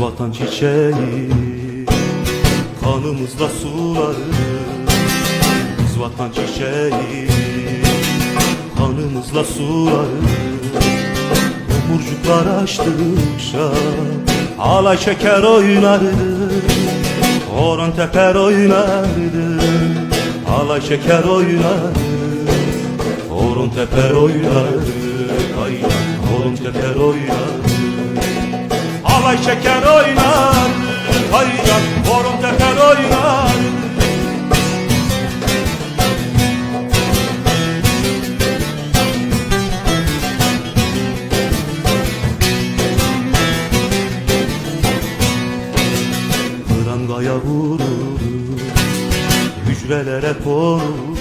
vatan çiçeği Kanımızla suları. Biz vatan çiçeği Kanımızla suları. Tomurcuklar açtıkça Alay şeker oynardı Horon teper oynardı Alay şeker oynardı Horon teper oynardı horon teper oynardı Alay şeker oynardı Hayran horon teper oynardı Prangaya vurur Hücrelere konur